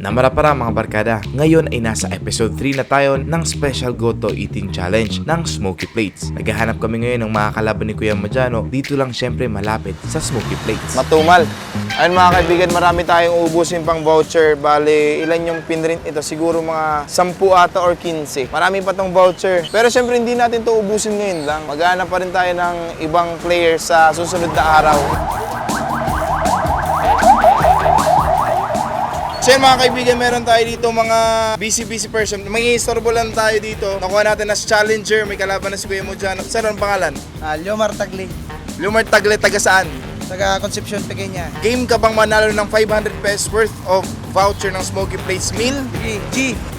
Namara para mga barkada, ngayon ay nasa episode 3 na tayo ng Special Goto Eating Challenge ng Smoky Plates. Naghahanap kami ngayon ng mga kalaban ni Kuya Majano, dito lang syempre malapit sa Smoky Plates. Matumal. Ayun mga kaibigan, marami tayong ubusin pang voucher. Bale, ilan yung pinrint ito? Siguro mga 10 ata or 15. Marami pa tong voucher. Pero syempre hindi natin to ubusin ngayon lang. Maghanap pa rin tayo ng ibang player sa susunod na araw. So yun, mga kaibigan, meron tayo dito mga busy-busy person. May istorbo lang tayo dito. Nakuha natin as challenger. May kalaban na si Kuya Mojano. Saan ang pangalan? Ah, Liomar Tagli, Lumar Tagle, taga saan? taga Concepcion, Pequeña. Game ka bang manalo ng 500 pesos worth of voucher ng Smoky Plates meal? G, G.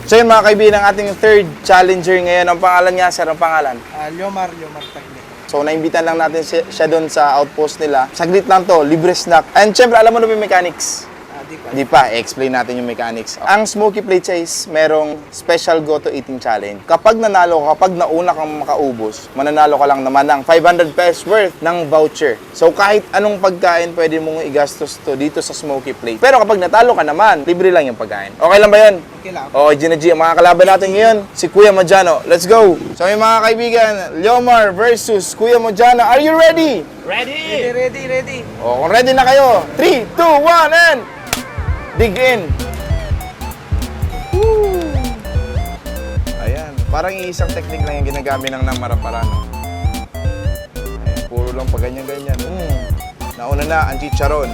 So yun mga kaibigan, ang ating third challenger ngayon. Ang pangalan niya, sir, ang pangalan. Ah, Liomar, Liomar Tagli. So naimbitan lang natin siya, siya doon sa outpost nila. Saglit lang to, libre snack. And syempre, alam mo na yung mechanics? Di pa. Di pa, i-explain natin yung mechanics. Ang Smoky Plate is merong special go to eating challenge. Kapag nanalo ka, kapag nauna kang makaubos, mananalo ka lang naman ng 500 pesos worth ng voucher. So kahit anong pagkain pwede mong igastos to dito sa Smoky Plate. Pero kapag natalo ka naman, libre lang yung pagkain. Okay lang ba yan? Okay lang. Okay, Gina G, ang mga kalaban natin ngayon, si Kuya Mojano. Let's go! So yung mga kaibigan, Leomar versus Kuya Mojano. Are you ready? Ready, ready, ready. O, kung ready na kayo, 3, 2, 1, and dig in. Woo! Ayan, parang iisang technique lang yung ginagamit ng namaraparano. Ayan, puro lang pa ganyan-ganyan. Mm. Nauna na ang chicharon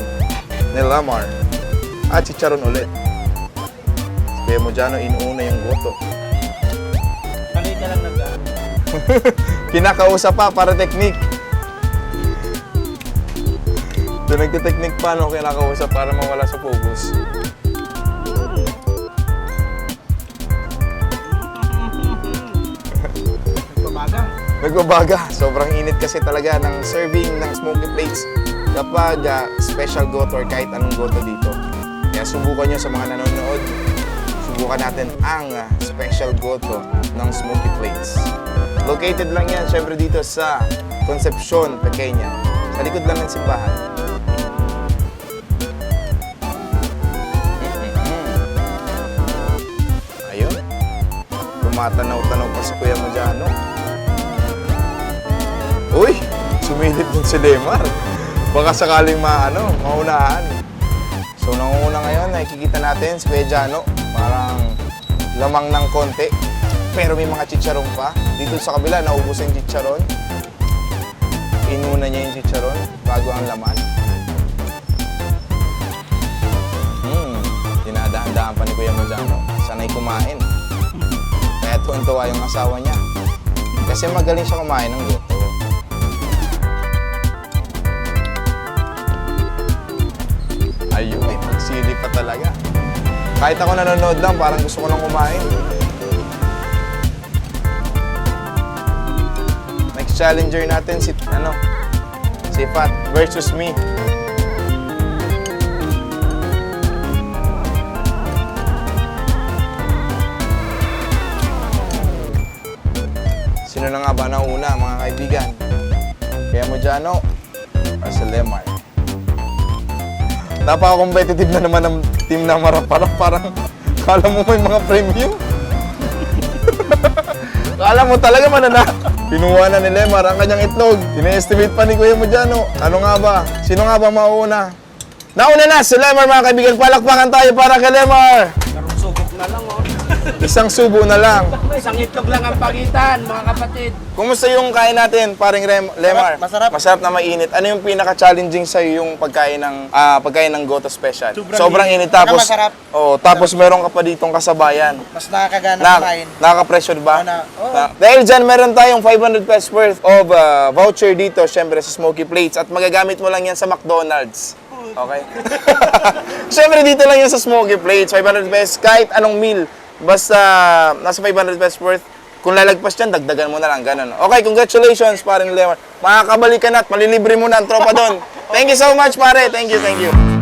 ni Lamar. At chicharon ulit. Kaya mo dyan, inuuna yung goto. Kali ka lang nag Kinakausap pa para technique. Doon nagte-technique pa, no? Kinakausap para mawala sa focus. Pabaga. Nagbabaga. Sobrang init kasi talaga ng serving ng smoky plates kapag ah, special goto or kahit anong goto dito. Kaya subukan nyo sa mga nanonood. Subukan natin ang ah, special goto ng smoky plates. Located lang yan, syempre dito sa Concepcion, Pequeña. Sa likod lang ng simbahan. Ayun. Tumatanaw-tanaw pa si Kuya Mojano. Uy! Sumilip din si Lemar. Baka sakaling maano, maunahan. So nangunguna ngayon, nakikita natin si Kuya Jano. Parang lamang ng konti. Pero may mga chicharon pa. Dito sa kabila, naubos yung chicharon. Inuna niya yung chicharon bago ang laman. Hmm, dinadahan-dahan pa ni Kuya Mojano. Sanay kumain. Kaya tuwan-tuwa yung asawa niya. Kasi magaling siya kumain ng goto. Ayun, may pagsili pa talaga. Kahit ako nanonood lang, parang gusto ko nang kumain. Challenger natin si, ano, si Pat versus me. Sino na nga ba nauna, mga kaibigan? Kaya mo dyan, no? O si Lemar. Napaka-competitive na naman ng team na marap. Parang, parang, kala mo may mga premium. Kala mo talaga manana. Pinuha na ni Lemar ang kanyang itlog. Ine-estimate pa ni Kuya Mojano. Ano nga ba? Sino nga ba mauuna? Nauna na si Lemar mga kaibigan. Palakpakan tayo para kay Lemar. Karong sugok na lang, oh. Isang subo na lang. Isang itlog lang ang pagitan, mga kapatid. Kumusta yung kain natin, paring Rem- Lemar? Masarap. Masarap na mainit. Ano yung pinaka-challenging sa yung pagkain ng ah, pagkain ng Goto Special? Sobrang init. init. tapos Masarap. Oh, tapos meron ka pa ditong kasabayan. Mas nakakagana Na, kumain. nakaka-pressure ba? Oo na. Oo. Na- dahil dyan, meron tayong 500 pesos worth of ah, voucher dito, syempre sa Smoky Plates. At magagamit mo lang yan sa McDonald's. Okay? syempre dito lang yan sa Smoky Plates. 500 pesos, kahit anong meal. Basta nasa 500 pesos worth. Kung lalagpas dyan, dagdagan mo na lang. Ganun. Okay, congratulations, parin Lemar. Makakabalik ka na at malilibre mo na ang tropa doon. Thank you so much, pare. Thank you, thank you.